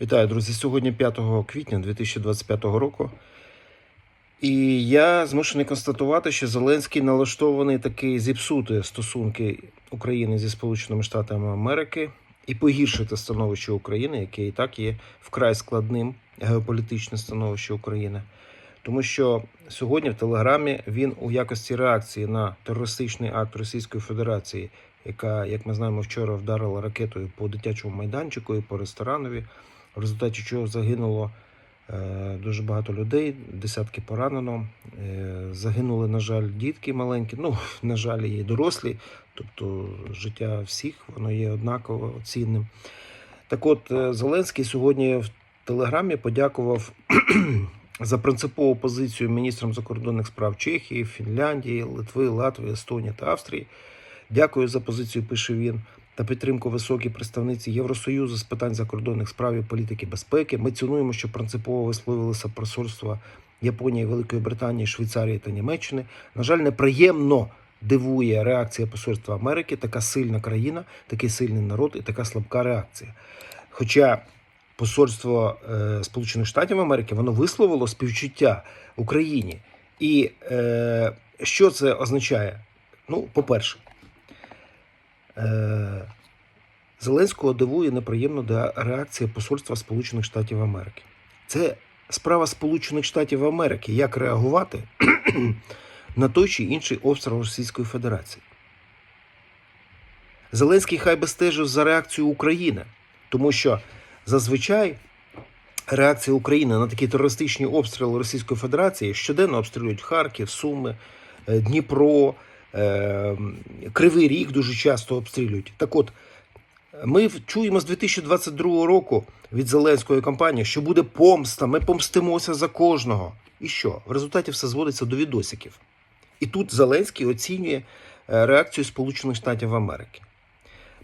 Вітаю, друзі! Сьогодні 5 квітня 2025 року. І я змушений констатувати, що Зеленський налаштований таки зіпсути стосунки України зі Сполученими Штатами Америки і погіршити становище України, яке і так є вкрай складним геополітичне становище України. Тому що сьогодні в Телеграмі він у якості реакції на терористичний акт Російської Федерації, яка, як ми знаємо, вчора вдарила ракетою по дитячому майданчику і по ресторанові, в результаті чого загинуло е, дуже багато людей, десятки поранено. Е, загинули, на жаль, дітки маленькі. Ну, на жаль, і дорослі. Тобто життя всіх воно є однаково цінним. Так от, е, Зеленський сьогодні в Телеграмі подякував за принципову позицію міністрам закордонних справ Чехії, Фінляндії, Литви, Латвії, Естонії та Австрії. Дякую за позицію, пише він, та підтримку високій представниці Євросоюзу з питань закордонних справ і політики безпеки. Ми цінуємо, що принципово висловилися посольства Японії, Великої Британії, Швейцарії та Німеччини. На жаль, неприємно дивує реакція посольства Америки. Така сильна країна, такий сильний народ і така слабка реакція. Хоча посольство е, Сполучених Штатів Америки воно висловило співчуття Україні. І е, що це означає? Ну, по-перше, Зеленського дивує неприємно де- реакція посольства Сполучених Штатів Америки. Це справа Сполучених Штатів Америки, як реагувати на той чи інший обстріл Російської Федерації. Зеленський хай би стежив за реакцією України, тому що зазвичай реакція України на такі терористичні обстріли Російської Федерації щоденно обстрілюють Харків, Суми, е, Дніпро, е, Кривий Ріг дуже часто обстрілюють. Так от, ми чуємо з 2022 року від Зеленської кампанії, що буде помста, ми помстимося за кожного. І що? В результаті все зводиться до відосиків. І тут Зеленський оцінює е, реакцію Сполучених Штатів Америки.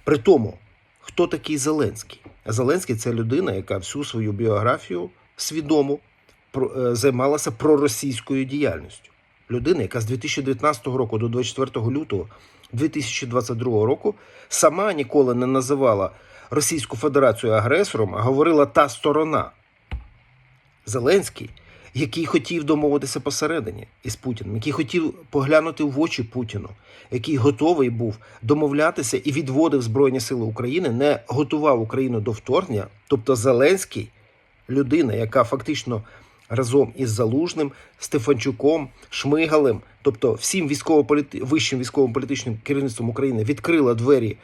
При тому, хто такий Зеленський? Зеленський це людина, яка всю свою біографію свідомо е, займалася проросійською діяльністю. Людина, яка з 2019 року до 24 лютого 2022 року сама ніколи не називала Російську Федерацію агресором, а говорила та сторона. Зеленський, який хотів домовитися посередині із Путіним, який хотів поглянути в очі Путіну, який готовий був домовлятися і відводив Збройні Сили України, не готував Україну до вторгнення. Тобто Зеленський, людина, яка фактично разом із Залужним, Стефанчуком, Шмигалем, тобто всім військово-політи... вищим військово-політичним керівництвом України відкрила двері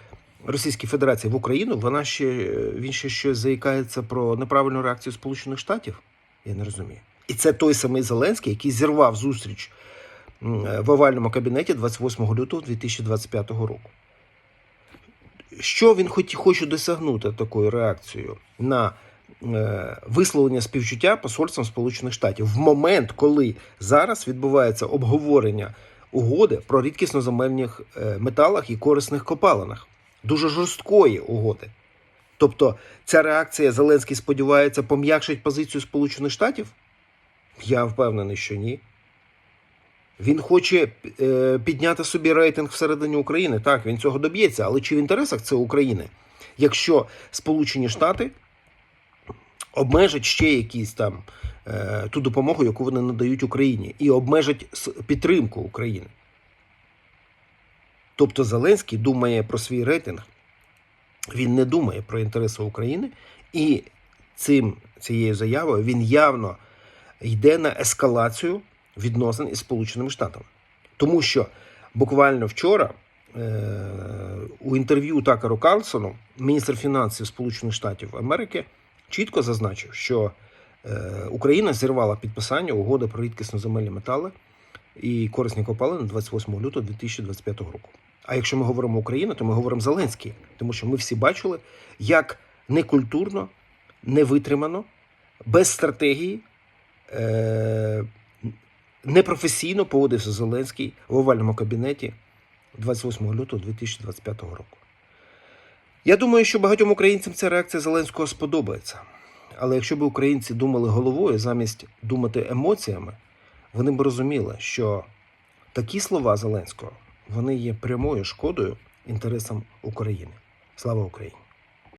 Російській Федерації в Україну, вона ще він ще щось заїкається про неправильну реакцію Сполучених Штатів. Я не розумію. І це той самий Зеленський, який зірвав зустріч в овальному кабінеті 28 лютого 2025 року. Що він хоч, хоче досягнути такою реакцією на е, висловлення співчуття посольством Сполучених Штатів в момент, коли зараз відбувається обговорення угоди про рідкісноземельних е, металах і корисних копалинах, дуже жорсткої угоди. Тобто ця реакція Зеленський сподівається пом'якшить позицію Сполучених Штатів? Я впевнений, що ні. Він хоче е, підняти собі рейтинг всередині України. Так, він цього доб'ється, але чи в інтересах це України, якщо Сполучені Штати обмежать ще якісь там е, ту допомогу, яку вони надають Україні, і обмежать підтримку України? Тобто Зеленський думає про свій рейтинг, він не думає про інтереси України, і цим цією заявою він явно йде на ескалацію відносин із Сполученими Штатами. Тому що буквально вчора е, у інтерв'ю Такеру Карлсону міністр фінансів Сполучених Штатів Америки чітко зазначив, що е, Україна зірвала підписання угоди про рідкісноземельні метали і корисні копалини 28 лютого 2025 року. А якщо ми говоримо Україна, то ми говоримо Зеленський, тому що ми всі бачили, як некультурно, невитримано, без стратегії, е- непрофесійно поводився Зеленський в овальному кабінеті 28 лютого 2025 року. Я думаю, що багатьом українцям ця реакція Зеленського сподобається. Але якщо б українці думали головою замість думати емоціями, вони б розуміли, що такі слова Зеленського вони є прямою шкодою інтересам України. Слава Україні!